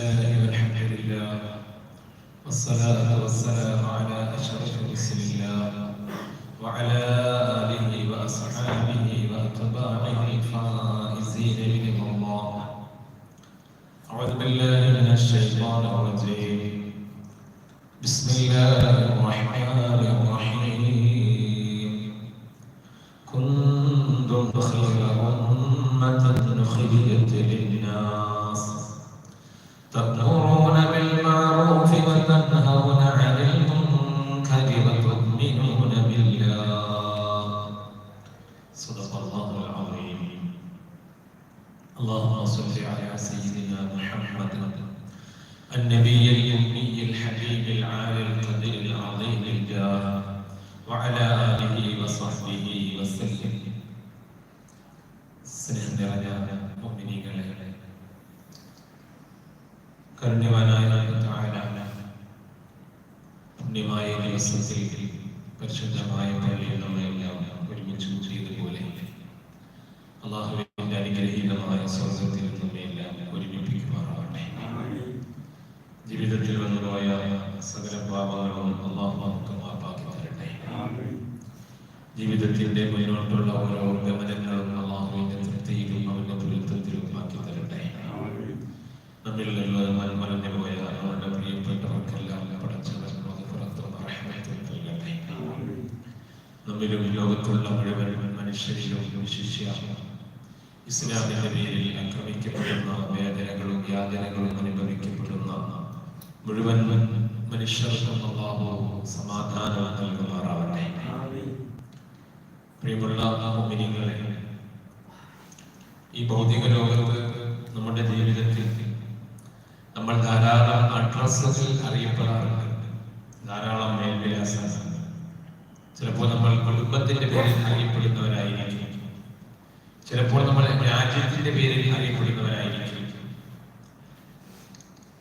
الله والحمد لله والصلاة والسلام على أشرف رسل ജീവിതത്തിന്റെ മുന്നോട്ടുള്ള ഓരോ ഗമനങ്ങളും അള്ളാഹുവിന്റെ തൃപ്തിയിലും അവന്റെ ദുരിതത്തിലും ആക്കി തരട്ടെ. നമ്മിൽ നിന്ന് മൺമറഞ്ഞു പോയ അവരുടെ പ്രിയപ്പെട്ടവർക്കെല്ലാം പടച്ചവൻ പുറത്തും നൽകട്ടെ. നമ്മിലും ലോകത്തുള്ള മുഴുവൻ മനുഷ്യരിലും വിശിഷ്യ ഇസ്ലാമിന്റെ പേരിൽ ആക്രമിക്കപ്പെടുന്ന വേദനകളും യാതനകളും അനുഭവിക്കപ്പെടുന്ന മുഴുവൻ മനുഷ്യർക്കും അള്ളാഹു സമാധാനം നൽകുമാറാവട്ടെ. പ്രിയമുള്ള മുമ്പിനികളെ ഈ ഭൗതിക ലോകത്ത് നമ്മുടെ ജീവിതത്തിൽ നമ്മൾ ധാരാളം അഡ്രസ്സുകൾ അറിയപ്പെടാറുണ്ട്. ധാരാളം മേൽവിലാസം ചിലപ്പോൾ നമ്മൾ കുടുംബത്തിന്റെ പേരിൽ അറിയപ്പെടുന്നവരായിരിക്കും. ചിലപ്പോൾ നമ്മൾ രാജ്യത്തിന്റെ പേരിൽ അറിയപ്പെടുന്നവരായിരിക്കും.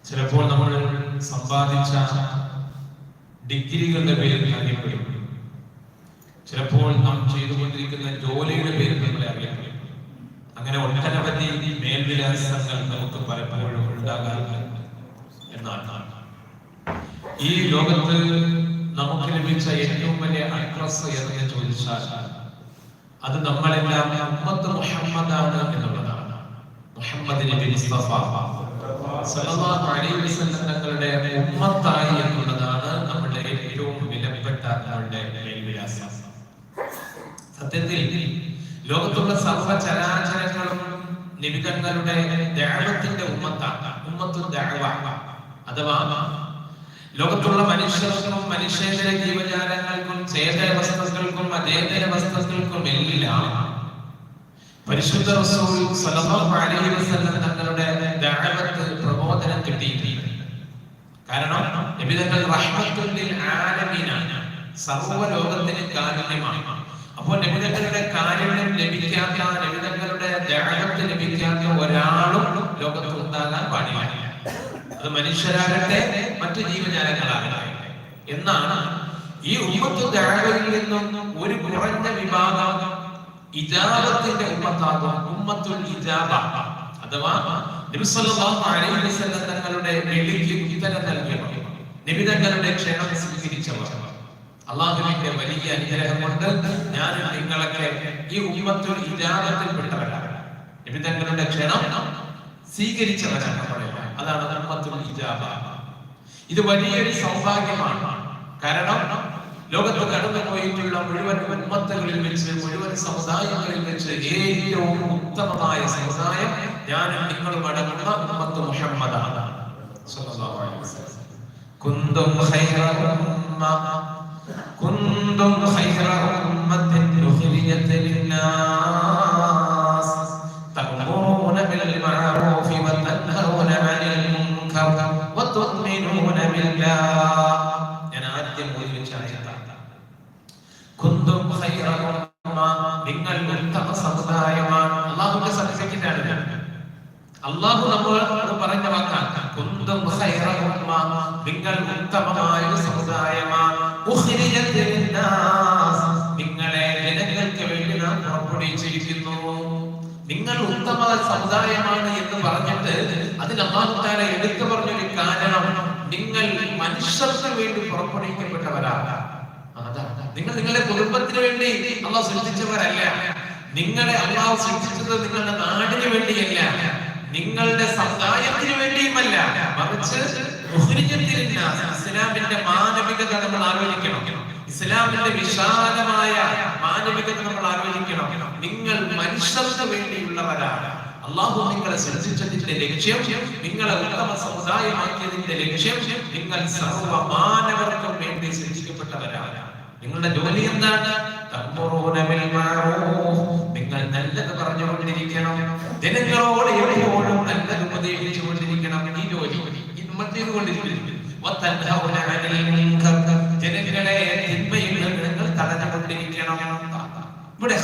ചിലപ്പോൾ നമ്മൾ സമ്പാദിച്ച ഡിഗ്രികളുടെ പേരിൽ അറിയപ്പെടും. ചിലപ്പോൾ നാം ചെയ്തുകൊണ്ടിരിക്കുന്ന ജോലിയുടെ പേര് നമ്മളെ അറിയാം. അങ്ങനെ ഒട്ടനവധി മേൽവിലാസങ്ങൾ നമുക്ക് പലപ്പോഴും ഉണ്ടാകാറുണ്ട്. എന്നാണ് ഈ ലോകത്ത് നമുക്ക് ലഭിച്ച ഏറ്റവും വലിയ അഡ്രസ് എന്ന് ചോദിച്ചാൽ അത് നമ്മളെല്ലാം ഉമ്മത്ത് മുഹമ്മദാണ് എന്നുള്ളതാണ്. മുഹമ്മദ് നബി സല്ലല്ലാഹു അലൈഹി വസല്ലം തങ്ങളുടെ ഉമ്മത്തായി എന്നുള്ളതാണ് നമ്മുടെ ഏറ്റവും വിലപ്പെട്ട നമ്മുടെ മേൽവിലാസം സത്യത്തിൽ ലോകത്തുള്ള സർവ ചരാചരങ്ങളും നിബിതങ്ങളുടെ ദേവത്തിന്റെ ഉമ്മത്താണ്. ഉമ്മത്തു ദഅവ അഥവാ ലോകത്തുള്ള മനുഷ്യർക്കും മനുഷ്യേതര ജീവജാലങ്ങൾക്കും ചേതര വസ്തുക്കൾക്കും അതേതര വസ്തുക്കൾക്കും എല്ലാം പരിശുദ്ധ തങ്ങളുടെ ദഅവത്ത് പ്രബോധനം കിട്ടിയിട്ടില്ല കാരണം നബിതങ്ങൾ സർവ ലോകത്തിന് കാരുണ്യമാണ്. അപ്പോൾ നബിതങ്ങളുടെ കാര്യങ്ങൾ ലഭിക്കാത്ത നബിതങ്ങളുടെ ദഅവത്ത് ലഭിക്കാത്ത ഒരാളും ലോകത്ത് ഉണ്ടാകാൻ പാടില്ല. അത് മനുഷ്യരാകട്ടെ മറ്റു ജീവജാലങ്ങളാകട്ടെ. എന്നാണ് ഈ ഉമ്മത്ത് ദഅവയിൽ നിന്നും ഒരു കുറഞ്ഞ വിഭാഗം ഇജാബത്തിന്റെ ഉമ്മത്താകും. ഉമ്മത്തുൽ ഇജാബ. അഥവാ തങ്ങളുടെ വെള്ളിക്ക് ഉത്തരം നൽകിയവർ നിബിതങ്ങളുടെ ക്ഷേമം സ്വീകരിച്ചവർ. അള്ളാഹുവിന്റെ വലിയ അനുഗ്രഹം കൊണ്ട് ഞാൻ നിങ്ങളൊക്കെ ഈ ഉമ്മത്തുൽ ഇജാബത്തിൽ പെട്ടവരാണ്. നബി തങ്ങളുടെ ക്ഷണം സ്വീകരിച്ചവരാണ് അതാണ് ഉമ്മത്തുൽ ഇജാബ. ഇത് വലിയൊരു സൗഭാഗ്യമാണ്. കാരണം ലോകത്ത് കടന്നു പോയിട്ടുള്ള മുഴുവൻ ഉമ്മത്തുകളിൽ വെച്ച് മുഴുവൻ സമുദായങ്ങളിൽ വെച്ച് ഏറ്റവും ഉത്തമമായ സമുദായം ഞാൻ നിങ്ങളും അടങ്ങുന്ന ഉമ്മത്ത് മുഹമ്മദാണ്. കുന്തും ഖൈറ ഉമ്മത്തിൻ ഉഖ്രിജത് ലിന്നാസ് തഅമുറൂന ബിൽ മഅറൂഫി വതൻഹൗന അനിൽ മുൻകർ വതുഅ്മിനൂന ബില്ലാഹ് ഞാൻ ആദ്യം ഓതിവെച്ച ആയത്താണ് കുന്തും നിങ്ങൾ ഉത്തമ സമുദായമാണ്. അള്ളാഹുവിന്റെ ആണ് ഇത്. അള്ളാഹു നമ്മളോട് പറഞ്ഞ വാക്കാണ്. കുന്തും നിങ്ങൾ ഉത്തമമായ ലിന്നാസ് നിങ്ങളെ ജനങ്ങൾക്ക് വേണ്ടി നാം പുറപ്പെടുവിച്ചിരിക്കുന്നു. നിങ്ങൾ ഉത്തമ സമുദായമാണ് എന്ന് പറഞ്ഞിട്ട് അതിന് അള്ളാഹുത്താല എടുത്തു പറഞ്ഞൊരു കാരണം നിങ്ങൾ മനുഷ്യർക്ക് വേണ്ടി പുറപ്പെടുവിക്കപ്പെട്ടവരാണ്. നിങ്ങൾ നിങ്ങളുടെ കുടുംബത്തിന് വേണ്ടി അള്ളാഹ് സൃഷ്ടിച്ചവരല്ല. നിങ്ങളെ അള്ളാഹ് സൃഷ്ടിച്ചത് നിങ്ങളുടെ നാടിന് വേണ്ടിയല്ല. നിങ്ങളുടെ സമുദായത്തിന് വേണ്ടിയുമല്ല. മറിച്ച് ഇസ്ലാമിന്റെ മാനവികത നമ്മൾ ആലോചിക്കണം. ഇസ്ലാമിന്റെ വിശാലമായ മാനവികത നമ്മൾ ആലോചിക്കണം. നിങ്ങൾ മനുഷ്യർക്ക് വേണ്ടിയുള്ളവരാണ്. അള്ളാഹു നിങ്ങളെ സൃഷ്ടിച്ചതിന്റെ ലക്ഷ്യം നിങ്ങളെ ഉത്തമ സമുദായമാക്കിയതിന്റെ ലക്ഷ്യം നിങ്ങൾ സർവ മാനവർക്കും വേണ്ടി സൃഷ്ടിക്കപ്പെട്ടവരാണ്. നിങ്ങളുടെ ജോലി എന്താണ്? നിങ്ങൾ നല്ലത് പറഞ്ഞുകൊണ്ടിരിക്കണം. ജനങ്ങളോട് എപ്പോഴും നല്ലത് ഉപദേശിച്ചുകൊണ്ടിരിക്കണം ഈ ജോലി ഇത് നമ്മൾ ചെയ്തുകൊണ്ടിരിക്കുന്നു വതൻഹൗന അനിൽ മുൻകർ. ജനങ്ങളെ തിന്മയിൽ നിന്ന് നിങ്ങൾ തടഞ്ഞുകൊണ്ടിരിക്കണം. ഇവിടെ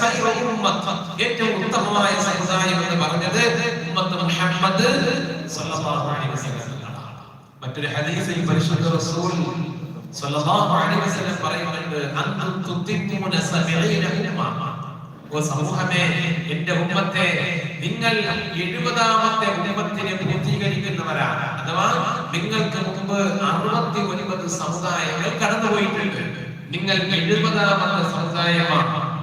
ഏറ്റവും ഉത്തമമായ സമുദായം എന്ന് പറഞ്ഞത് മുഹമ്മദ് മറ്റൊരു ഹദീസിൽ പരിശുദ്ധ റസൂൽ സ്വല്ലല്ലാഹു അലൈഹി വസല്ലം പറയുന്നുണ്ട് അന്തും തുത്തിമൂന സബഈന ഉമ്മ ഓ സമൂഹമേ എന്റെ ഉമ്മത്തെ നിങ്ങൾ എഴുപതാമത്തെ ഉമ്മത്തിനെ പൂർത്തീകരിക്കുന്നവരാണ്. അഥവാ നിങ്ങൾക്ക് മുമ്പ് അറുപത്തി ഒൻപത് സമുദായങ്ങൾ കടന്നുപോയിട്ടുണ്ട്. നിങ്ങൾ എഴുപതാമത്തെ സമുദായമാണ്.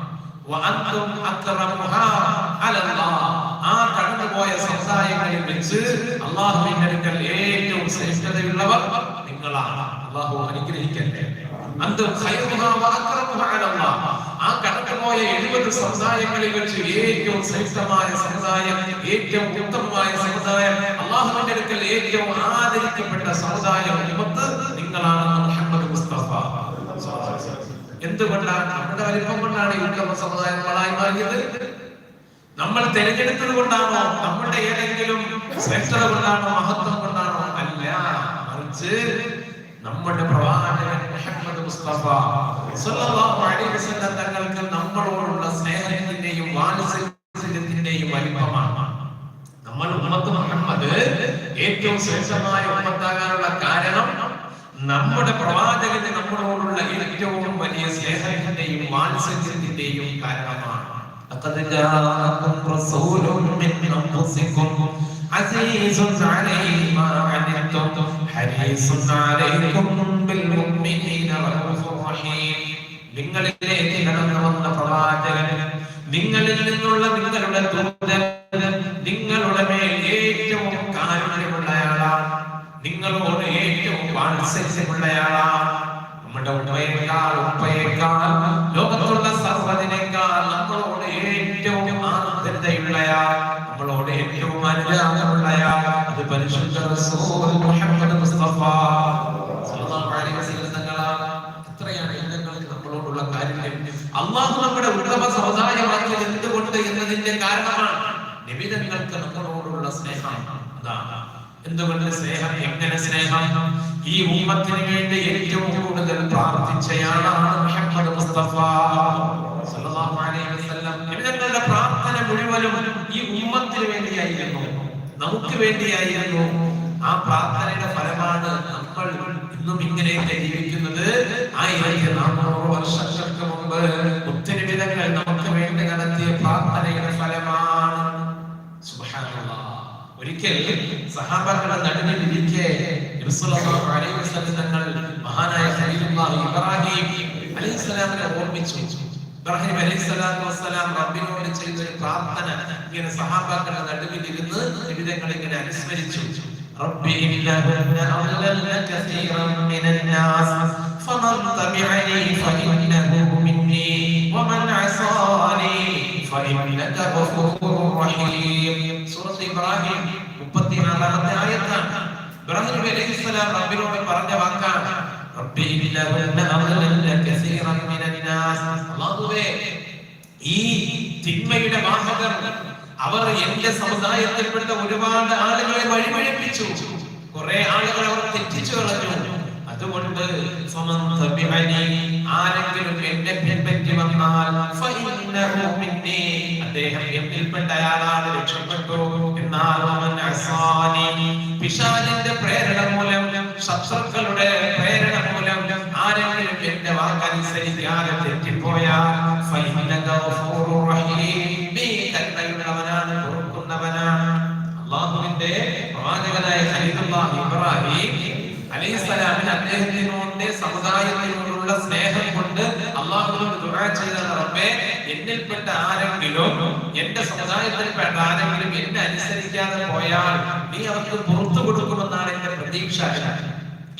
ആ കടന്നുപോയ സമുദായങ്ങളിൽ വെച്ച് അള്ളാഹുവിന്റെ അടുക്കൽ ഏറ്റവും ശ്രേഷ്ഠതയുള്ളവർ നിങ്ങളാണ്. അള്ളാഹു അനുഗ്രഹിക്കട്ടെ. അന്തും കടന്നുപോയ എഴുപത് സമുദായങ്ങളിൽ വെച്ച് ഏറ്റവും ശ്രേഷ്ഠമായ സമുദായം ഏറ്റവും ഉത്തമമായ സമുദായം അള്ളാഹുവിന്റെ അടുക്കൽ ഏറ്റവും ആദരിക്കപ്പെട്ട സമുദായം ഉമ്മത്ത് നിങ്ങളാണെന്ന് മുഹമ്മദ് മുസ്തഫ. എന്തുകൊണ്ടാണ് നമ്മുടെ വലിപ്പം കൊണ്ടാണ് ഈ ഉത്തമ സമുദായം നമ്മളായി മാറിയത്. നമ്മൾ തിരഞ്ഞെടുത്തത് കൊണ്ടാണോ? നമ്മുടെ ഏതെങ്കിലും ശ്രേഷ്ഠത കൊണ്ടാണോ? മഹത്വം കൊണ്ടാണോ? അല്ല മറിച്ച് നമ്മുടെ പ്രവാചകൻ മുഹമ്മദ് മുസ്തഫ തങ്ങൾക്ക് നമ്മളോടുള്ള സ്നേഹത്തിന്റെയും വാത്സല്യത്തിന്റെയും വലിപ്പമാണ് നമ്മൾ ഉമ്മത്ത് മുഹമ്മദ് ഏറ്റവും ശ്രേഷ്ഠമായ ഉമ്മത്താകാനുള്ള കാരണം നമ്മുടെ പ്രവാചകന് നമ്മളോടുള്ള ഏറ്റവും വലിയ സ്നേഹത്തിന്റെയും വാത്സല്യത്തിന്റെയും കാരണമാണ് لقد جاءكم رسول من أنفسكم عزيز عليه ما عنتم حريص عليكم بالمؤمنين رؤوف റഹീം നിങ്ങളിലേക്ക് കടന്നു വന്ന പ്രവാചകൻ നിങ്ങളിൽ നിന്നുള്ള നിങ്ങളുടെ ദൂതൻ നിങ്ങളുടെ മേൽ ഏറ്റവും കാരുണ്യമുള്ളയാളാണ് നിങ്ങളോട് ഏറ്റവും വാത്സല്യമുള്ളയാളാണ് നമ്മുടെ ഉമ്മയേക്കാൾ ഉപ്പയേക്കാൾ ലോകത്തുള്ള സർവതിനേക്കാൾ നമ്മളോട് ഏറ്റവും ആന്തരിതയുള്ളയാൾ നമ്മളോട് ഏറ്റവും അനുരാഗമുള്ളയാൾ അത് പരിശുദ്ധ നമ്മുടെ ഉത്തമ സമുദായമാക്കിയത് എന്തുകൊണ്ട് എന്നതിന്റെ കാരണമാണ് നിബിതങ്ങൾക്ക് നമ്മളോടുള്ള സ്നേഹം. അതാണ്. എന്തുകൊണ്ട് സ്നേഹം? എങ്ങനെ സ്നേഹം? ഈ ഉമ്മത്തിന് വേണ്ടി ഏറ്റവും കൂടുതൽ പ്രാർത്ഥിച്ചയാളാണ് മുഹമ്മദ് മുസ്തഫ. സല്ലല്ലാഹു അലൈഹി വസല്ലം. നിബിധങ്ങളുടെ പ്രാർത്ഥന മുഴുവനും ഈ ഉമ്മത്തിന് വേണ്ടിയായിരുന്നു. നമുക്ക് വേണ്ടിയായിരുന്നു. ആ പ്രാർത്ഥനയുടെ ഫലമാണ് നമ്മൾ ഇന്നും ഇങ്ങനെയൊക്കെ ജീവിക്കുന്നത്. ആയിരത്തി നാനൂറ് വർഷങ്ങൾക്ക് മുമ്പ് ഒരിക്കൽ സഹാബാക്കളുടെ നടുവിൽ ഇരിക്കെ നബി സല്ലല്ലാഹു അലൈഹി വസല്ലം തങ്ങൾ മഹാനായ ഖലീലുല്ലാഹി ഇബ്രാഹിം അലൈഹിസ്സലാമിനെ ഓർമ്മിച്ചു ഇബ്രാഹിം അലൈഹിസ്സലാത്തു വസ്സലാം റബ്ബിനോട് ചെയ്ത ഒരു പ്രാർത്ഥന ഇങ്ങനെ സഹാബാക്കളുടെ നടുവിൽ ഇരുന്ന് നിബിധങ്ങൾ ഇങ്ങനെ അനുസ്മരിച്ചു رب إنهن أضللن كثيرا من الناس فمن تبعني فإنه مني ومن عصاني فإنك غفور رحيم سورة إبراهيم മുപ്പത്തി ആറാമത്തെ ആയത്താണ്. ഇബ്രാഹിം അലൈഹി റബ്ബിനോട് പറഞ്ഞ വാക്കാണ്. ഈ തിന്മയുടെ വാഹകർ അവർ എന്റെ സമുദായത്തിൽപ്പെട്ട ഒരുപാട് ആളുകളെ വഴിമഴിപ്പിച്ചു കുറെ ആളുകളെ അവർ തെറ്റിച്ചു കളഞ്ഞു അതുകൊണ്ട് ആരെങ്കിലും എന്റെ പിൻപറ്റി വന്നാൽ അദ്ദേഹം എന്നിൽപ്പെട്ട പ്രേരണ മൂലം പ്രേരണ മൂലം ആരെങ്കിലും ഇബ്രാഹിം അലൈഹിസ്സലാമിന് അദ്ദേഹത്തിനോട് സമുദായത്തിനോടുള്ള സ്നേഹം കൊണ്ട് അള്ളാഹുവിനോട് ദുആ ചെയ്ത റബ്ബേ എന്നിൽപ്പെട്ട ആരെങ്കിലും എന്റെ സമുദായത്തിൽപ്പെട്ട ആരെങ്കിലും എന്നെ അനുസരിക്കാതെ പോയാൽ നീ അവർക്ക് പുറത്തു കൊടുക്കുമെന്നാണ് എന്റെ പ്രതീക്ഷ.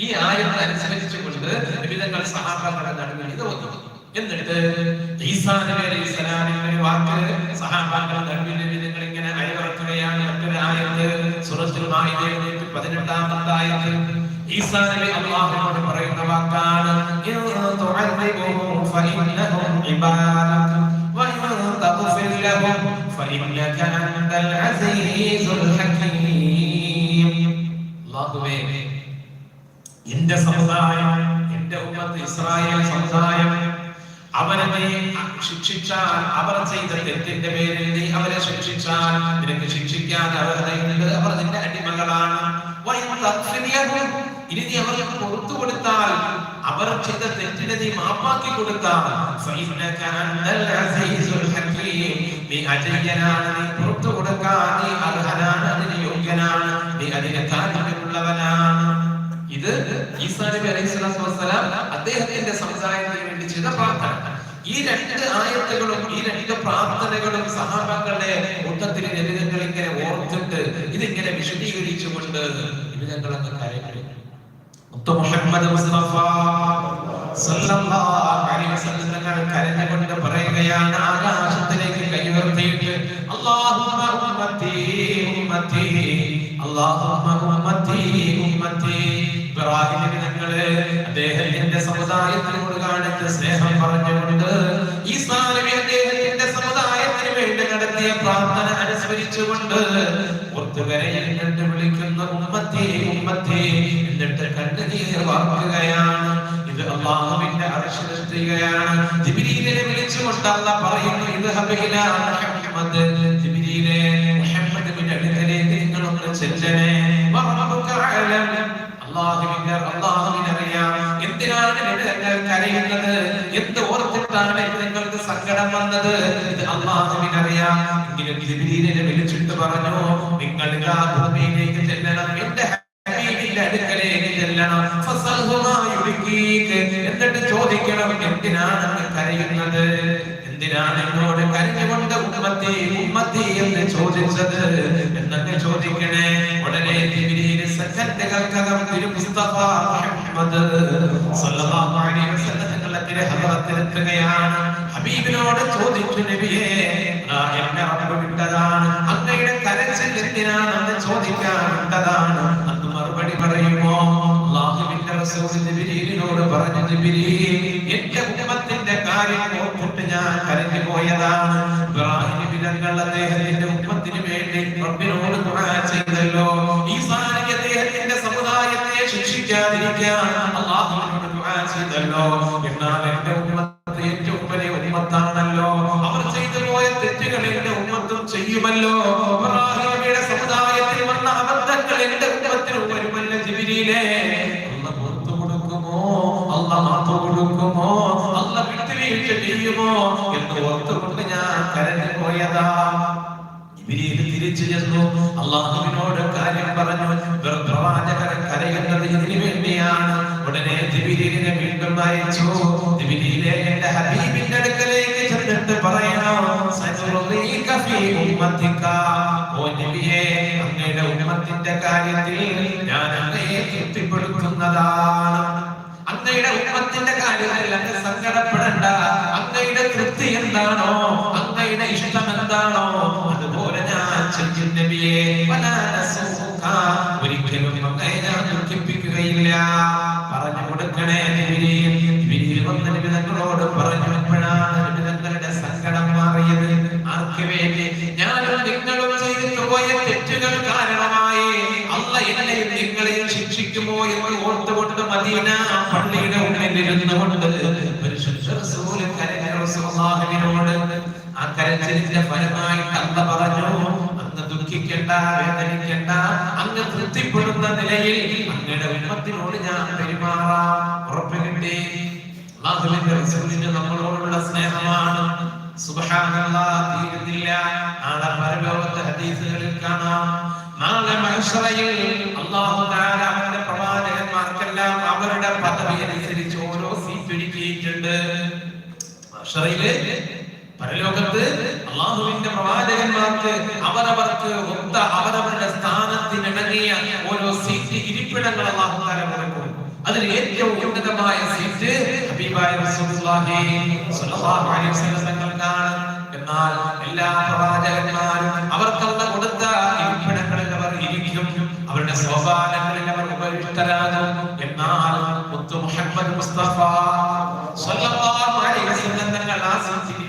ഈ ആയത്ത് അനുസരിച്ചുകൊണ്ട് വിവിധങ്ങൾ സഹാബാക്കളെ നടന്നു ഇത് വന്നു. എന്നിട്ട് ഈസാ നബി അലൈഹി സ്വലാമിന്റെ സഹാബാക്കളുടെ നടുവിൽ വിവിധങ്ങൾ ഇങ്ങനെ അയവർക്കുകയാണ് മറ്റൊരു ആയത്ത് സൂറത്തുൽ നൂറ്റി പതിനെട്ടാമത്തെ ആയത്ത്. ഈസാ നബി അല്ലാഹുവിനോട് പറയുന്ന വാക്കാണ് എന്റെ സമുദായം എന്റെ ഉമ്മത്ത് ഇസ്രായേൽ സമുദായം അവരെ ശിക്ഷിച്ചാൽ അവർ ചെയ്ത തെറ്റിന്റെ പേരിൽ നീ അവരെ ശിക്ഷിച്ചാൽ നിനക്ക് ശിക്ഷിക്കാൻ അവർ അവർ നിന്റെ അടിമകളാണ്. ഇനി നീ അവർക്ക് പുറത്തു കൊടുത്താൽ അവർ ചെയ്ത തെറ്റിനെ നീ മാപ്പാക്കി കൊടുത്താൽ. നീ അജയ്യനാണ് നീ പുറത്തു കൊടുക്കാൻ നീ അർഹനാണ് അതിന് യോഗ്യനാണ് നീ അതിന് കാരണമുള്ളവനാണ്. ഇത് ഈസാ നബി അലൈഹി അദ്ദേഹത്തിന്റെ സമുദായത്തിന് വേണ്ടി ചെയ്ത പ്രാർത്ഥന. ഈ രണ്ട് ആയത്തുകളും ഈ രണ്ട് പ്രാർത്ഥനകളും സഹാബങ്ങളുടെ കൂട്ടത്തിൽ ലളിതങ്ങൾ ഇങ്ങനെ ഓർത്തിട്ട് ഇതിങ്ങനെ വിശദീകരിച്ചുകൊണ്ട് ലളിതങ്ങളൊക്കെ കരഞ്ഞു മുത്തു മുഹമ്മദ് മുസ്തഫ സല്ലല്ലാഹു അലൈഹി വസല്ലം തങ്ങൾ കരഞ്ഞുകൊണ്ട് പറയുകയാണ് ആകാശത്തിലേക്ക് കൈ ഉയർത്തിയിട്ട് അല്ലാഹുമ്മ ഉമ്മത്തി ഉമ്മത്തി അല്ലാഹുമ്മ ഉമ്മത്തി ഉമ്മത്തി. ഇബ്രാഹിം നബി തങ്ങൾ അദ്ദേഹത്തിന്റെ സമുദായത്തിനോട് കാണിച്ച സ്നേഹം പറഞ്ഞുകൊണ്ട് ഈ നബി അദ്ദേഹത്തിന്റെ സമുദായത്തിന് വേണ്ടി നടത്തിയ പ്രാർത്ഥന അനുസ്മരിച്ചുകൊണ്ട് ഒത്തുകരയിൽ കണ്ട് വിളിക്കുന്ന ഉമ്മത്തി ഉമ്മത്തി വാർക്കുകയാണ് ഇത് അള്ളാഹുവിന്റെ അർശിലെത്തുകയാണ് ജിബ്രീലിനെ വിളിച്ചുകൊണ്ട് അള്ളാഹ് പറയുന്നു ഇത് മുഹമ്മദ്. ജിബ്രീലെ മുഹമ്മദിന്റെ അടുക്കലേക്ക് നിങ്ങളൊന്ന് ചെല്ലണേ. അള്ളാഹുവിന്റെ അള്ളാഹുവിനറിയാം. എന്തിനാണ് നിങ്ങൾ കരയുന്നത്? എന്ത് ഓർത്തിട്ടാണ് നിങ്ങൾക്ക് സങ്കടം വന്നത്? ഇത് അള്ളാഹുവിനറിയാം. എങ്കിലും ജിബ്രീലിനെ വിളിച്ചിട്ട് പറഞ്ഞു നിങ്ങൾ ആ ഭൂമിയിലേക്ക് ചെല്ലണം. എന്റെ ഹബീബിന്റെ അടുക്കലേക്ക് ചെല്ലണം. എന്നിട്ട് ചോദിക്കണം എന്തിനാണ് കരയുന്നത്? എന്തിനാണ് എന്നോട് കരഞ്ഞുകൊണ്ട് ഉമ്മത്തി ഉമ്മത്തി എന്ന് ചോദിച്ചത്? എന്നൊക്കെ ചോദിക്കണേ. വളരെ ജിബ്രീൽ സെക്കൻഡുകൾക്കകം തിരു മുസ്തഫ മുഹമ്മദ് സല്ലല്ലാഹു അലൈഹി വസല്ലം തങ്ങളുടെ തിരുഹറത്തിലെത്തുകയാണ് ഹബീബിനോട് ചോദിച്ചു നബിയേ ജിബ്രീൽ എന്റെ ഉമ്മത്തിന്റെ കാര്യം ഓർത്തിട്ട് ഞാൻ കരഞ്ഞു പോയതാണ്. ഇബ്രാഹിം നബി തങ്ങൾ അദ്ദേഹത്തിന്റെ ഉമ്മത്തിന് വേണ്ടി റബ്ബിനോട് ദുആ ചെയ്തല്ലോ. ഈ സാരി അദ്ദേഹത്തിന്റെ സമുദായത്തെ ശിക്ഷിക്കാതിരിക്കാൻ അള്ളാഹുവിനോട് ദുആ ചെയ്തല്ലോ. എന്നാൽ എന്റെ ഉമ്മത്ത് ഏറ്റവും വലിയ ഉമ്മത്താണല്ലോ. അവർ ചെയ്തു പോയ തെറ്റുകൾ എന്റെ ഉമ്മത്തും ചെയ്യുമല്ലോ. ഇബ്രാഹിം നബിയുടെ സമുദായത്തിൽ വന്ന അബദ്ധങ്ങൾ എന്റെ ഉമ്മത്തിനും വരുമല്ലോ ജിബിരിയിലെ മാത്തു കൊടുക്കുമോ? അല്ല വിട്ടുവീഴ്ച ചെയ്യുമോ? എന്ന് ഓർത്തുകൊണ്ട് ഞാൻ കരഞ്ഞു പോയതാ. ഇവരിൽ തിരിച്ചു ചെന്നു. അള്ളാഹുവിനോട് കാര്യം പറഞ്ഞു. പ്രവാചകൻ കരയുന്നത് ഇതിനു വേണ്ടിയാണ്. ഉടനെ ദിബിരിനെ വീണ്ടും അയച്ചു. ദിബിരിയിലെ എന്റെ ഹബീബിന്റെ അടുക്കലേക്ക് ചെന്നിട്ട് പറയണോ. ഓ നബിയേ അങ്ങയുടെ ഉമ്മത്തിന്റെ കാര്യത്തിൽ ഞാൻ അങ്ങയെ തൃപ്തിപ്പെടുത്തുന്നതാണ്. അങ്ങയുടെ ഉപ്പത്തിന്റെ കാര്യത്തിൽ അങ്ങ് സങ്കടപ്പെടണ്ട. അങ്ങയുടെ തൃപ്തി എന്താണോ? അങ്ങയുടെ ഇഷ്ടം എന്താണോ? അതുപോലെ ഞാൻ നബിയെ. ഒരിക്കലും അങ്ങയെ ഞാൻ ദുഃഖിപ്പിക്കുകയില്ല. പറഞ്ഞു കൊടുക്കണേ വന്ന നിബിധങ്ങളോട് പറഞ്ഞപ്പോഴാണ് നിബിധങ്ങളുടെ സങ്കടം മാറിയത്. ആർക്ക് വേണ്ടി കരച്ചിലിന്റെ ഫലമായിട്ട് അല്ല പറഞ്ഞു അങ്ങ് ദുഃഖിക്കേണ്ട വേദനിക്കേണ്ട അങ്ങ് തൃപ്തിപ്പെടുന്ന നിലയിൽ അങ്ങയുടെ ഉമ്മത്തിനോട് ഞാൻ പെരുമാറാം. ഉറപ്പ് കിട്ടി അള്ളാഹുവിന്റെ റസൂലിന് നമ്മളോടുള്ള സ്നേഹമാണ്. തീരുന്നില്ല. നാളെ പരലോകത്തെ ഹദീസുകളിൽ കാണാം. നാളെ മനുഷ്യറയിൽ അള്ളാഹു അവന്റെ പ്രവാചകന്മാർക്കെല്ലാം അവരുടെ പദവി അനുസരിച്ച് ഓരോ സീറ്റ് ഒരുക്കിയിട്ടുണ്ട്. മനുഷ്യറയിൽ പരലോകത്ത് അള്ളാഹുവിന്റെ പ്രവാചകന്മാർക്ക് അവരവർക്ക് ഒത്ത അവരവരുടെ സ്ഥാനത്തിനിണങ്ങിയ ഓരോ സീറ്റ് ഇരിപ്പിടങ്ങൾ അള്ളാഹു കൊടുക്കും അതിൽ ഏറ്റവും ഉന്നതമായ സീറ്റ് തങ്ങൾക്കാണ്. എന്നാൽ എല്ലാ പ്രവാചകന്മാരും അവർക്കല്ല കൊടുത്ത ഇരിപ്പിടങ്ങളിൽ അവർ ഇരിക്കും. അവരുടെ സോപാനങ്ങളിൽ അവർ ഉപയുക്തരാകും എന്നാൽ മുസ്തഫ സ്വല്ലല്ലാഹു അലൈഹി വസല്ലം തങ്ങൾ ആ സീറ്റിൽ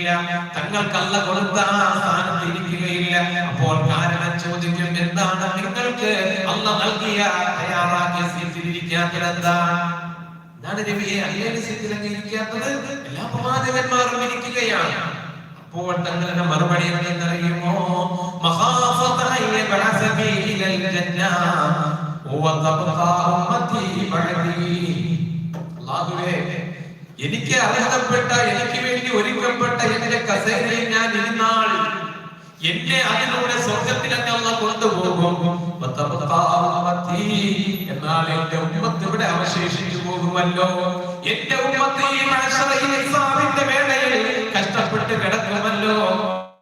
ഇരിക്കുകയില്ല. തങ്ങൾക്കല്ല കൊടുത്ത ആ സ്ഥാനത്ത് ഇരിക്കുകയില്ല. അപ്പോൾ കാരണം ചോദിക്കും എന്താണ് നിങ്ങൾക്ക് അല്ല നൽകിയ തയ്യാറാക്കിയ സീറ്റിൽ ഇരിക്കാത്തത് എന്താണ് എന്താണ് രവിയെ അയ്യേഴ് സീറ്റിൽ അങ്ങ് ഇരിക്കാത്തത്? എല്ലാ പ്രവാചകന്മാരും ഇരിക്കുകയാണ്. അപ്പോൾ തങ്ങളുടെ മറുപടി എന്തെന്നറിയുമോ? മഹാഫതായ എനിക്ക് അർഹതപ്പെട്ട എനിക്ക് വേണ്ടി ഒരുക്കപ്പെട്ട എന്റെ കസേരയിൽ ഞാൻ ഇരുന്നാൾ എന്റെ അതിലൂടെ സ്വർഗത്തിലൊക്കെ അല്ല കൊണ്ടുപോകും. എന്നാൽ എന്റെ ഉമ്മത്ത് ഇവിടെ അവശേഷിച്ചു പോകുമല്ലോ. എന്റെ ഉമ്മത്ത് ഈ വേളയിൽ കഷ്ടപ്പെട്ട് കിടക്കുമല്ലോ.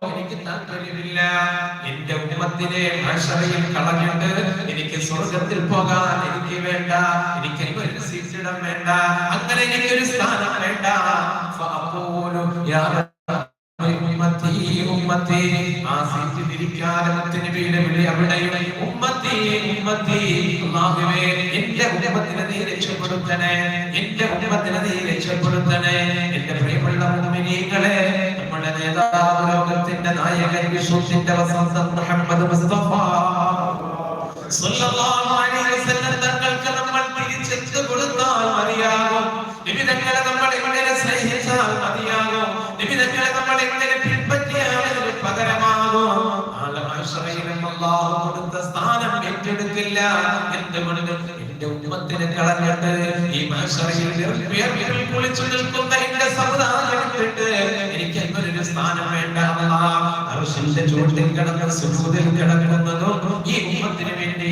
എനിക്ക് താല്പര്യമില്ല എന്റെ ഉമ്മത്തിനെ മഹ്ശറയിൽ കളഞ്ഞിട്ട് എനിക്ക് സ്വർഗത്തിൽ പോകാൻ എനിക്ക് വേണ്ട. എനിക്ക് ഒരു സീറ്റിടം വേണ്ട. അങ്ങനെ എനിക്കൊരു എന്റെ ഉമ്മത്തിനെ നീ രക്ഷപ്പെടുത്തണേ. നീ രക്ഷപ്പെടുത്തണേ. മുഅ്മിനീങ്ങളെ നമ്മുടെ ലോകത്തിന്റെ നായകൻ മുഹമ്മദ് മുസ്തഫ. സ്വല്ലല്ലാഹു അലൈഹി വസല്ലം ഏറ്റെടുക്കില്ല മണ്ണ് എന്റെ ഉമ്മത്തിനെ കളഞ്ഞിട്ട് ഈ വിയർപ്പിൽ കുളിച്ചു നിൽക്കുന്ന എന്റെ സമുദായം വിട്ടിട്ട് എനിക്ക് അങ്ങനൊരു സ്ഥാനം വേണ്ട അർശിന്റെ ചുവട്ടിൽ കിടന്ന് സുജൂദിൽ കിടക്കുന്നതും ഈ ഉമ്മത്തിന് വേണ്ടി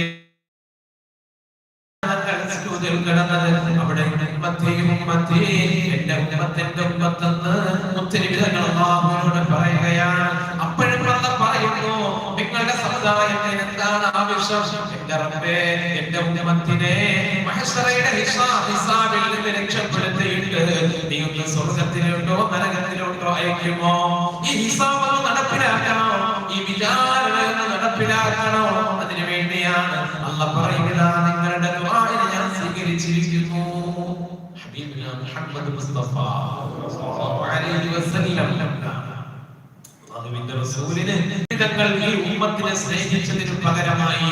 കിടന്നത് അവിടെ ഉമ്മത്തിയും ഉമ്മത്തി എന്റെ ഉമ്മത്തിന്റെ ഉമ്മത്തെന്ന് മുത്തനബി തങ്ങൾ പറയുകയാണ് അപ്പോഴും അല്ല പറയുന്നു നിങ്ങളുടെ സമുദായത്തിന് എന്താണ് ആവശ്യം എന്റെ റബ്ബേ എന്റെ ഉമ്മത്തിനെ മഹ്ശറയുടെ ഹിസാ- ഹിസാബിൽ നിന്ന് രക്ഷപ്പെടുത്തിയിട്ട് സ്വർഗത്തിലുണ്ടോ നരകത്തിലുണ്ടോ അയക്കുമോ? ഈ ഹിസാബ് നടപ്പിലാക്കണോ? ഈ വിചാരണ നടപ്പിലാക്കണോ? അതിനു വേണ്ടിയാണ് അല്ല പറയുക നിങ്ങളുടെ ഞാൻ സ്വീകരിച്ചിരിക്കുന്നു. ഹബീബിന മുഹമ്മദ് മുസ്തഫ അലൈഹി വസല്ലം. അള്ളാഹുവിന്റെ റസൂലിന്. തങ്ങൾ ഈ ഉമ്മത്തിനെ സ്നേഹിച്ചതിന് പകരമായി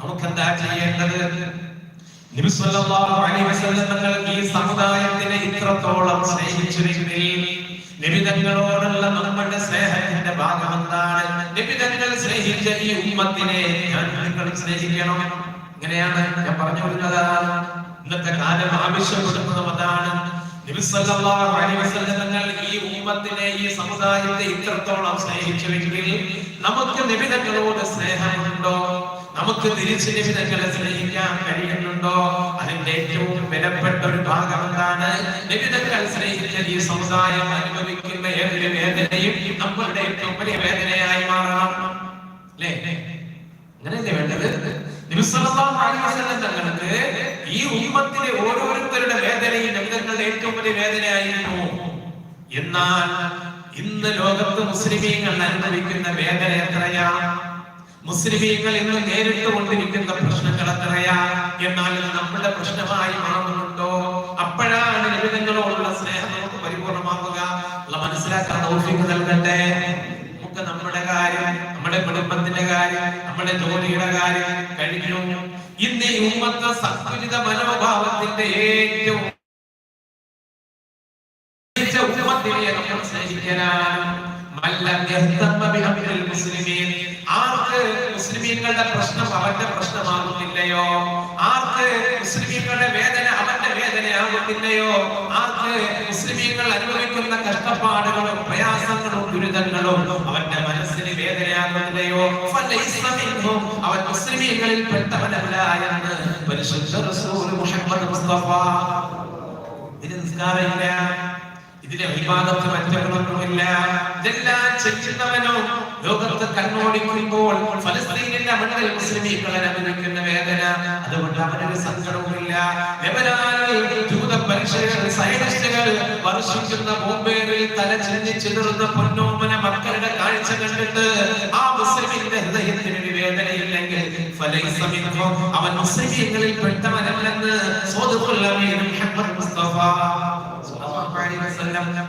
നമുക്ക് എന്താ ചെയ്യേണ്ടത്? നബി സല്ലല്ലാഹു അലൈഹി വസല്ലം തങ്ങൾ ഈ സമുദായത്തിനെ ഇത്രത്തോളം സ്നേഹിച്ചിരുന്നെങ്കിൽ നബി തങ്ങളോടുള്ള നമ്മുടെ സ്നേഹത്തിന്റെ ഭാഗം എന്താണ്? നബി തങ്ങൾ സ്നേഹിച്ച ഈ ഉമ്മത്തിനെ ഞാൻ നിങ്ങൾ സ്നേഹിക്കണം. ഇങ്ങനെയാണ് ഞാൻ പറഞ്ഞു വരുന്നത് ഇന്നത്തെ കാലം ആവശ്യപ്പെടുന്നതും അതാണ്. തങ്ങൾ ഈ ഉമ്മത്തിനെ ഈ സമുദായത്തെ ഇത്രത്തോളം സ്നേഹിച്ചുവെങ്കിൽ നമുക്ക് നിബിധങ്ങളോട് സ്നേഹമുണ്ടോ? നമുക്ക് തിരിച്ച് നിബിധങ്ങളെ സ്നേഹിക്കാൻ കഴിയുന്നുണ്ടോ? അതിന്റെ ഏറ്റവും വിലപ്പെട്ട ഒരു ഭാഗം എന്താണ്? നിബിധങ്ങൾ സ്നേഹിച്ച ഈ സമുദായം അനുഭവിക്കുന്ന ഏതൊരു വേദനയും നമ്മളുടെ ഏറ്റവും വലിയ വേദനയായി മാറണം. അല്ലേ? അങ്ങനെയല്ലേ വേണ്ടത്? തങ്ങൾക്ക് ഈ ഉമ്മത്തിലെ ഓരോരുത്തരുടെ വേദനയും നബിതങ്ങളുടെ ഏറ്റവും വലിയ വേദനയായിരുന്നു. എന്നാൽ ഇന്ന് ലോകത്ത് മുസ്ലിമീങ്ങൾ അനുഭവിക്കുന്ന വേദന എത്രയാ? മുസ്ലിമീങ്ങൾ ഇന്ന് നേരിട്ട് കൊണ്ടിരിക്കുന്ന പ്രശ്നങ്ങൾ എത്രയാ? എന്നാൽ നമ്മുടെ പ്രശ്നമായി മാറുന്നുണ്ടോ? അപ്പോഴാണ് ലളിതങ്ങളോടുള്ള സ്നേഹം നമുക്ക് പരിപൂർണമാകുക. മനസ്സിലാക്കാൻ നൽകട്ടെ. നമ്മുടെ കുടുംബത്തിന്റെ കാര്യം നമ്മുടെ ജോലിയുടെ കാര്യം കഴിഞ്ഞു. ഇന്ന് ഈ ഉമ്മത്തെ സന്തുലിത മനോഭാവത്തിന്റെ ഏറ്റവും മുസ്ലിമീങ്ങളുടെ പ്രശ്നം അവന്റെ പ്രശ്നമാകുന്നില്ലയോ? ആർക്ക് മുസ്ലിമീങ്ങളുടെ വേദന വേദനയാകുന്നില്ലയോ ആർക്ക് മുസ്ലിമീങ്ങൾ അനുഭവിക്കുന്ന കഷ്ടപ്പാടുകളും പ്രയാസങ്ങളും ദുരിതങ്ങളും അവന്റെ മനസ്സിന് മിൻഹും. അവൻ മുസ്ലിമീങ്ങളിൽ പെട്ടവനല്ല എന്ന് പരിശുദ്ധ മുഹമ്മദ് മുസ്തഫ ഇത് നിസ്കാരമില്ല ഇതിലെ വിവാദത്ത് മറ്റൊന്നുമില്ല ഇതെല്ലാം ചെയ്യുന്നവനോ ലോകത്ത് കണ്ണോടിക്കുമ്പോൾ ഫലസ്തീനിന്റെ മണ്ണിൽ മുസ്ലിമീങ്ങൾ അനുഭവിക്കുന്ന വേദന. അതുകൊണ്ട് അവനൊരു സങ്കടവുമില്ല. ജൂത പരിശീലകർ സൈനിസ്റ്റുകൾ വർഷിക്കുന്ന ബോംബേറിൽ തല ചെന്നി ചിതറുന്ന പൊന്നോമന മക്കളുടെ കാഴ്ച കണ്ടിട്ട് ആ മുസ്ലിമിന്റെ ഹൃദയത്തിന് വേദനയില്ലെങ്കിൽ അവൻ മുസ്ലിമീങ്ങളിൽ പെട്ടവനല്ലെന്ന് മുസ്തഫ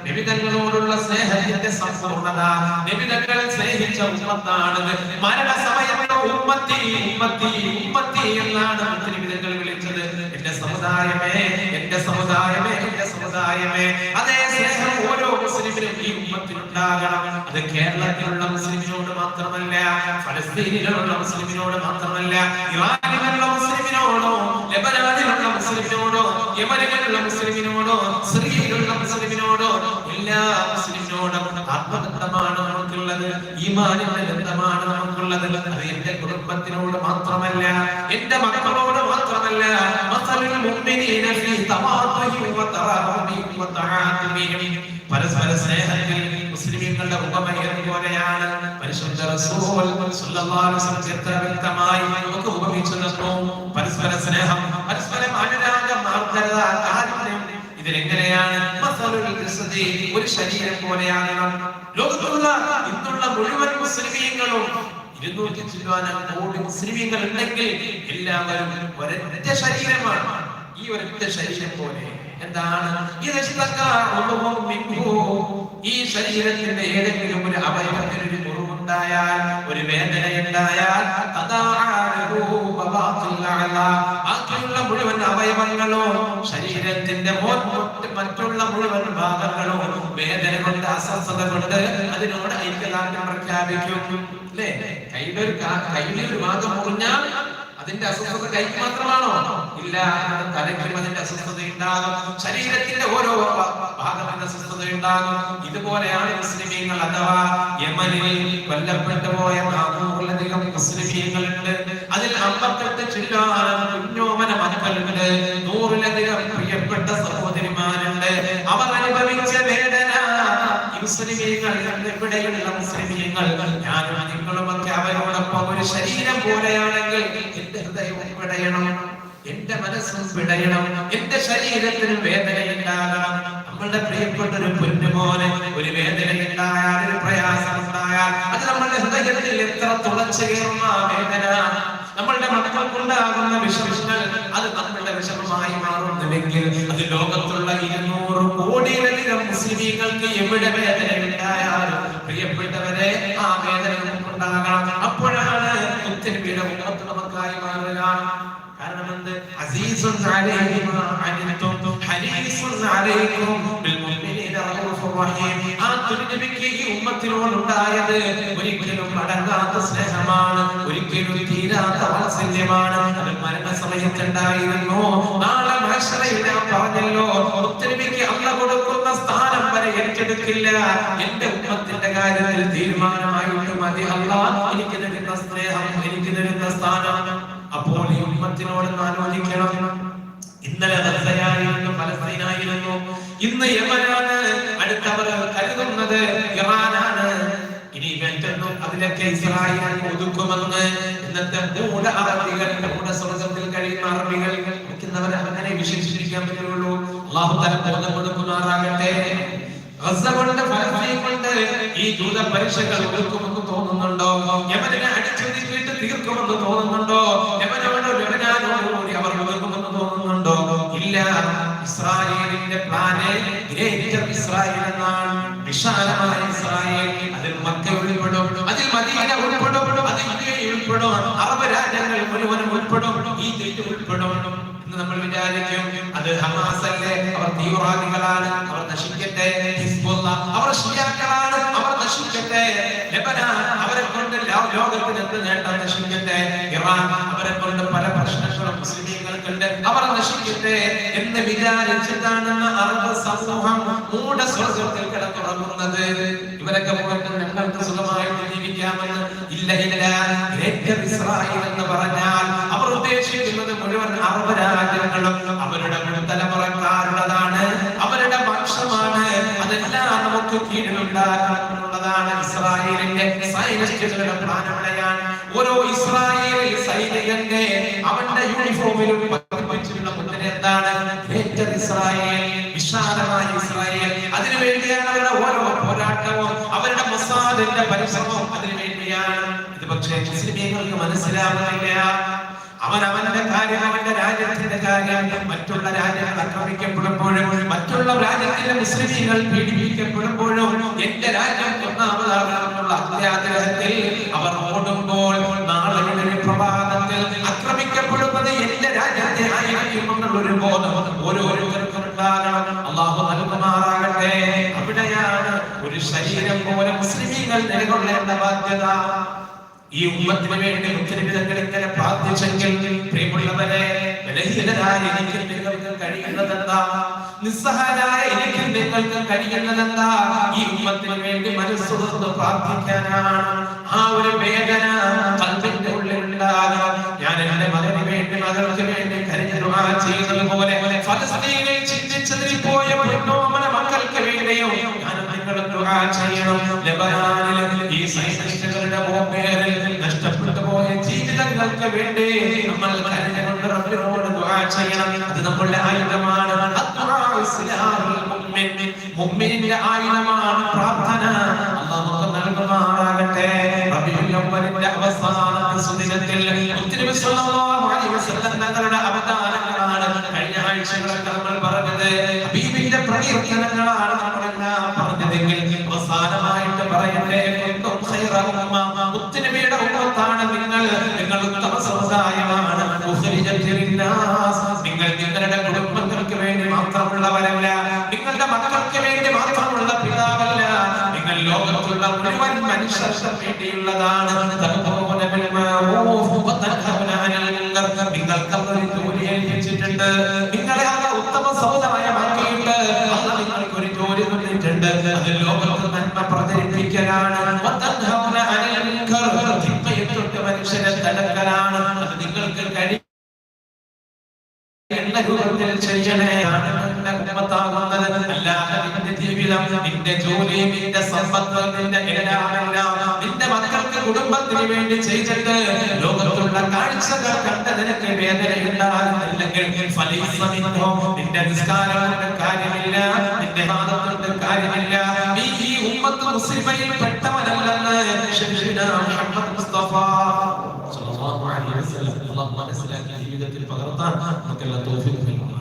നബിതങ്ങളോടുള്ള സ്നേഹത്തിന്റെ സമ്പൂർണത നബിതങ്ങൾ സ്നേഹിച്ച ഉമ്മത്താണ് മരണസമയത്ത് ഉമ്മത്തി ഉമ്മത്തി ഉമ്മത്തി എന്നാണ് നബിതങ്ങൾ വിളിച്ചത്. എന്റെ സമുദായമേ എന്റെ സമുദായമേ എന്റെ സമുദായമേ. അതേ സ്നേഹം ഓരോ മുസ്ലിമിനും ഈ ഉമ്മത്തിനുണ്ടാകണം. അത് കേരളത്തിലുള്ള മുസ്ലിമിനോട് മാത്രമല്ല ഫലസ്തീനിലുള്ള മുസ്ലിമിനോട് മാത്രമല്ല ഇറാനിലുള്ള മുസ്ലിമിനോടോ ലെബനാനിലുള്ള മുസ്ലിമിനോടോ യമനിലുള്ള മുസ്ലിമിനോടോ സിറിയയിലുള്ള മുസ്ലിമിനോടോ എല്ലാ മുസ്ലിമിനോടും ആത്മബന്ധമാണ് നമുക്കുള്ളത് ഈമാനിന്റെ ബന്ധമാണ് നമുക്കുള്ളത്. അത് എന്റെ കുടുംബത്തിനോട് മാത്രമല്ല എന്റെ മക്കളോട് മാത്രമല്ല. പരസ്പര സ്നേഹത്തിൽ മുസ്ലിമീങ്ങളുടെ ഉപമയം പോലെയാണ് പരിശുദ്ധ റസൂൽ സല്ലല്ലാഹു അലൈഹി വസല്ലം വ്യക്തമായി നമുക്ക് ഉപമിച്ചു തന്നു പരസ്പര സ്നേഹം പരസ്പരം ഇതിലെങ്ങനെയാണ് ഒരു ശരീരം പോലെയാണ് ലോകത്തുള്ള ഇന്നുള്ള മുഴുവൻ മുസ്ലിമീങ്ങളും ഇരുന്നൂറ്റി ചില്ലുവാനം കോടി മുസ്ലിമീങ്ങൾ ഉണ്ടെങ്കിൽ എല്ലാവരും ഒരൊറ്റ ശരീരമാണ്. ഈ ഒരൊറ്റ ശരീരം പോലെ എന്താണ്? ഈ മിൻഹു. ഈ ശരീരത്തിന്റെ ഏതെങ്കിലും ഒരു അവയവത്തിന് മുറിവുണ്ടായാൽ ഒരു വേദന ഉണ്ടായാൽ. ബാക്കിയുള്ള മുഴുവൻ അവയവങ്ങളോ ശരീരത്തിന്റെ മറ്റുള്ള മുഴുവൻ ഭാഗങ്ങളോ വേദന കൊണ്ട് അസ്വസ്ഥത കൊണ്ട് അതിനോട് ഐക്യദാർഢ്യം പ്രഖ്യാപിക്കും അല്ലേ കയ്യിലെ ഒരു കാ- കയ്യിലെ ഒരു ഭാഗം മുറിഞ്ഞാൽ അതിന്റെ അസ്വസ്ഥത കൈക്ക് മാത്രമാണോ? ഇല്ല തലയ്ക്കും അതിന്റെ അസ്വസ്ഥത ഉണ്ടാകും. ശരീരത്തിന്റെ ഓരോ ഭാഗത്തിന്റെ അസ്വസ്ഥത ഉണ്ടാകും. ഇതുപോലെയാണ് മുസ്ലിമീങ്ങൾ അഥവാ യമനിൽ കൊല്ലപ്പെട്ടു പോയ നാനൂറിലധികം മുസ്ലിമീങ്ങളുണ്ട്. അതിൽ അമ്പത്തെട്ട് ചില്ലാനം കുഞ്ഞോമന മക്കളുണ്ട് നൂറിലധികം പ്രിയപ്പെട്ട സഹോദരിമാരുണ്ട്. അവർ അനുഭവിച്ച വേദന മുസ്ലിമീങ്ങൾ ഇവിടെയുള്ള മുസ്ലിമീങ്ങൾ. ഞാനും ഒരു ശരീരം പോലെയാണെങ്കിൽ എന്റെ ഹൃദയവും പിടയണം എന്റെ മനസ്സും പിടയണം എന്റെ ശരീരത്തിന് വേദനയുണ്ടാകണം നമ്മളുടെ പ്രിയപ്പെട്ട ഒരു പൊന്നുപോലെ ഒരു വേദനയുണ്ടായാൽ ഒരു പ്രയാസം ഉണ്ടായാൽ അത് നമ്മളുടെ ഹൃദയത്തിൽ എത്ര തുളച്ചു കയറുന്ന വേദന. നമ്മളുടെ മക്കൾക്കുണ്ടാകുന്ന വിഷമങ്ങൾ അത് നമ്മളുടെ വിഷമമായി മാറുന്നുവെങ്കിൽ അത് ലോകത്തുള്ള ഇരുന്നൂറ് കോടിയിലധികം മുസ്ലിമീങ്ങൾക്ക് എവിടെ വേദന ഉണ്ടായാലും പ്രിയപ്പെട്ടവരെ ആ വേദന നമുക്കുണ്ടാകണം. അപ്പോഴാണ് നമുക്കായി മാറുക കാരണം അലൈക്കും റഹീം. ഉണ്ടായത് ഒരിക്കലും അടങ്ങാത്ത സ്നേഹമാണ് ഒരിക്കലും തീരാത്ത വാത്സല്യമാണ്. അത് മരണസമയത്തുണ്ടായിരുന്നു. നാളെ മഹശറയിൽ പറഞ്ഞല്ലോ മുത്തനബിക്ക് അല്ല കൊടുക്കുന്ന സ്ഥാനം വരെ ഏറ്റെടുക്കില്ല. എന്റെ ഉമ്മത്തിന്റെ കാര്യത്തിൽ തീരുമാനമായിട്ട് മതി അല്ല എനിക്ക് തരുന്ന സ്നേഹം എനിക്ക് സ്ഥാനം. അപ്പോൾ ഈ ഉമ്മത്തിനോട് ആലോചിക്കണം. ഇന്നലെ ഗസയായിരുന്നു ഫലസ്തീനായിരുന്നു. ഇന്ന് യമനാണ് അടുത്തവർ കരുതുന്നത് ഇറാനാണ്. ഇനി മറ്റൊന്നും അതിലൊക്കെ ഇസ്രായേൽ ഒതുക്കുമെന്ന്. ഇന്നത്തെ മൂട അറബികൾ മൂട സ്വർഗത്തിൽ കഴിയുന്ന അറബികൾ അങ്ങനെ വിശേഷിപ്പിക്കാൻ പറ്റുള്ളൂ. അള്ളാഹു തല ബോധം കൊടുക്കുമാറാകട്ടെ. ഗസ കൊണ്ട് ഫലസ്തീൻ കൊണ്ട് ഈ ജൂത പരീക്ഷകൾ തീർക്കുമെന്ന് തോന്നുന്നുണ്ടോ യമനെ അടിച്ചൊതുക്കിയിട്ട് തീർക്കുമെന്ന് തോന്നുന്നുണ്ടോ? യമനോട് ലെബനാനോടുകൂടി അവർ തീർക്കുമെന്ന് തോന്നുന്നുണ്ടോ? ഇല്ല. ഇസ്രായേലിന്റെ പ്ലാന് ഗ്രേറ്റർ ഇസ്രായേൽ എന്നാണ്. വിശാലമായ ഇസ്രായേൽ. അതിൽ മക്ക ഉൾപ്പെടും അതിൽ മദീന ഉൾപ്പെടും അതിൽ യുഎഇ ഉൾപ്പെടും അറബ് രാജ്യങ്ങൾ മുഴുവനും ഉൾപ്പെടും ഈ തെറ്റ് ഉൾപ്പെടും. എന്ന് നമ്മൾ വിചാരിക്കും. അത് ഹമാസ് അവർ തീവ്രവാദികളാണ്. അവർ നശിക്കട്ടെ. അവർ ഷിയാക്കളാണ് അവർ നശിക്കട്ടെ ലെബനാൻ അവരെ കൊണ്ട് ലോകത്തിന് എന്ത് നേട്ടം നശിക്കട്ടെ ഇറാൻ അവരെ കൊണ്ട് പല പ്രശ്നങ്ങളും മുസ്ലിമീങ്ങൾക്കുണ്ട്. അവർ നശിക്കട്ടെ എന്ന് വിചാരിച്ചിട്ടാണ് അറബ് സമൂഹം മൂട സ്വർഗത്തിൽ കിടന്നുറങ്ങുന്നത്. ഇവരൊക്കെ പോയിട്ട് ഞങ്ങൾക്ക് സുഖമായിട്ട് ജീവിക്കാമെന്ന് ഇല്ല ഇല്ല ഇസ്രായേൽ എന്ന് പറഞ്ഞാൽ അവർ ഉദ്ദേശിക്കുന്നത് മുഴുവൻ അറബ് രാജ്യങ്ങളും അവരുടെ മുൻ തലമുറക്കാരുള്ളതാണ് കീഴിലുണ്ടാക്കണമെന്നുള്ളതാണ് ഇസ്രായേലിന്റെ സൈനികരുടെ പ്ലാൻ ഓരോ ഇസ്രായേലി സൈനികന്റെ അവന്റെ യൂണിഫോമിലും പങ്കുവച്ചിട്ടുള്ള മുദ്ര എന്താണ്? ഇസ്രായേൽ വിശാലമായ ഇസ്രായേൽ. അതിനുവേണ്ടിയാണ് അവരുടെ ഓരോ പോരാട്ടവും അവരുടെ മസാദിന്റെ പരിശ്രമവും അതിനു വേണ്ടിയാണ്. ഇത് പക്ഷേ മുസ്ലിമീങ്ങൾക്ക് മനസ്സിലാവുന്നില്ല. അവൻ അവന്റെ കാര്യം അവന്റെ രാജ്യത്തിന്റെ കാര്യം മറ്റുള്ള രാജ്യങ്ങൾ ആക്രമിക്കപ്പെടുമ്പോഴും മറ്റുള്ള രാജ്യത്തിലെ മുസ്ലിമീകൾ പീഡിപ്പിക്കപ്പെടുമ്പോഴും എന്റെ രാജ്യം ഒന്നാമതാകണമെന്നുള്ള അത്യാഗ്രഹത്തിൽ അവർ ഓടുമ്പോൾ നാളെ പ്രഭാതത്തിൽ ആക്രമിക്കപ്പെടുന്നത് എന്റെ രാജ്യത്തെ ആയിരിക്കും ഒരു ബോധം ഓരോരുത്തർക്കും ഉണ്ടാകണം. അള്ളാഹു നൽകുമാറാകട്ടെ. അവിടെയാണ് ഒരു ശരീരം പോലെ മുസ്ലിമീങ്ങൾ നിലകൊള്ളേണ്ട ബാധ്യത. ഈ ഉമ്മത്തിന് വേണ്ടി മുത്തരവിധങ്ങൾ പ്രാർത്ഥിച്ചെങ്കിൽ പ്രിയമുള്ളവരെ ബലഹീനരായ എനിക്ക് നിങ്ങൾക്ക് കഴിയുന്നതെന്താ? നിസ്സഹായരായ നിങ്ങൾക്ക് കഴിയുന്നതെന്താ? ഈ ഉമ്മത്തിന് വേണ്ടി മനസ്സുറന്ന് പ്രാർത്ഥിക്കാനാണ് ആ ഒരു വേദന കൽവിന്റെ ഉള്ളിൽ ഉണ്ടാകാം ഞാൻ എന്റെ മകന് വേണ്ടി മകൾക്ക് വേണ്ടി കരുതി ദുആ ചെയ്യുന്നത് പോലെ ഫലസ്തീനിൽ ചിന്തിച്ചതിൽ പോയ പൊന്നോമന മക്കൾക്ക് വേണ്ടിയോ ഞാൻ നിങ്ങൾ ചെയ്യണം. ലബനാനിലെ ഈ സൈനികരുടെ ബോംബേറിൽ പോയ ജീവിതങ്ങൾക്ക് വേണ്ടി നമ്മൾ കരഞ്ഞുകൊണ്ട് റബ്ബിനോട് ദുആ ചെയ്യണം. അത് നമ്മുടെ ആയുധമാണ്. ആയുധമാണ് പ്രാർത്ഥന. അല്ലാഹു നൽകുമാറാകട്ടെ. റബീഉൽ അവ്വലിന്റെ അവസാനത്തെ സുദിനത്തിൽ മുത്തനബി സ്വല്ലല്ലാഹു അലൈഹി വസല്ലം തങ്ങളുടെ അവതാരങ്ങളാണ് കഴിഞ്ഞ ആഴ്ചകളൊക്കെ നമ്മൾ പറഞ്ഞത് ഹബീബിന്റെ പ്രകീർത്തനങ്ങളാണ് നമ്മളെല്ലാം പറഞ്ഞതെങ്കിൽ അവസാനമായിട്ട് പറയട്ടെ കുന്തും ഖൈറ ഉമ്മ മുത്തനബിയുടെ ഉമ്മത്താണ് നിങ്ങൾ നിങ്ങൾ ഉത്തമ സമുദായമാണ്. നിങ്ങൾ നിങ്ങളുടെ കുടുംബങ്ങൾക്ക് വേണ്ടി മാത്രമുള്ളവരല്ല നിങ്ങളുടെ മക്കൾക്ക് വേണ്ടി മാത്രമുള്ള പിതാവല്ല. നിങ്ങൾ ലോകത്തുള്ള മുഴുവൻ മനുഷ്യർക്ക് വേണ്ടിയുള്ളതാണ്. നിങ്ങൾക്ക് ജോലി ഏൽപ്പിച്ചിട്ടുണ്ട്. നിങ്ങളെ ആ ഉത്തമ സമുദായമാക്കിയിട്ട് അള്ളാഹ് നിങ്ങൾക്ക് ഒരു ജോലി തന്നിട്ടുണ്ട് അത് ലോകത്ത് നന്മ പ്രചരിപ്പിക്കലാണ് വതൻഹൗന അനിൽ മുൻകർ. തിന്മയെ തൊട്ട് മനുഷ്യരെ തടുക്കലാണ് അത് നിങ്ങൾക്ക് കഴിയും എന്ന രൂപത്തിൽ. അല്ലാതെ ജീവിതം നിന്റെ ജോലി നിന്റെ സമ്പത്ത് നിന്റെ എല്ലാമെല്ലാം നിന്റെ മക്കൾക്ക് കുടുംബത്തിന് വേണ്ടി ചെയ്തിട്ട് ലോകത്തുള്ള കാഴ്ചകൾ കണ്ടതിനൊക്കെ വേദനയുണ്ടാകുന്നില്ലെങ്കിൽ ഫലീസമിന്നോ നിന്റെ നിസ്കാരത്തിന്റെ കാര്യമില്ല നിന്റെ വാദം കൊണ്ട് കാര്യമില്ല നീ ഈ ഉമ്മത്ത് മുസ്ലിമയിൽ പെട്ടവനല്ലെന്ന് മുസ്തഫ അല്ലാഹു മനസ്സിലാക്കി ജീവിതത്തിൽ പകർത്താൻ നമുക്കെല്ലാം നൽകുമാറാകട്ടെ.